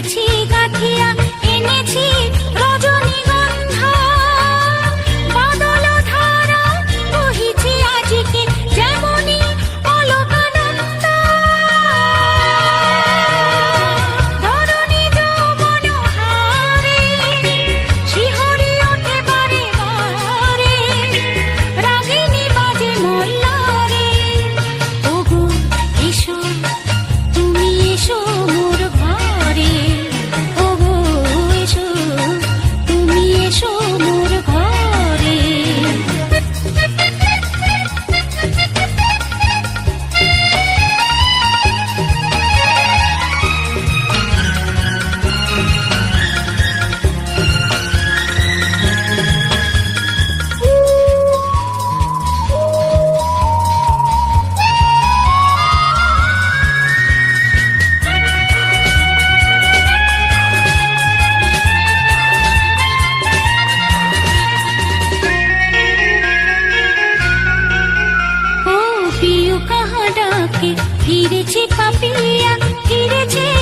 এনেছি কাঠিয়া এনেছি। ফিরেছি পাপিয়া ফিরেছে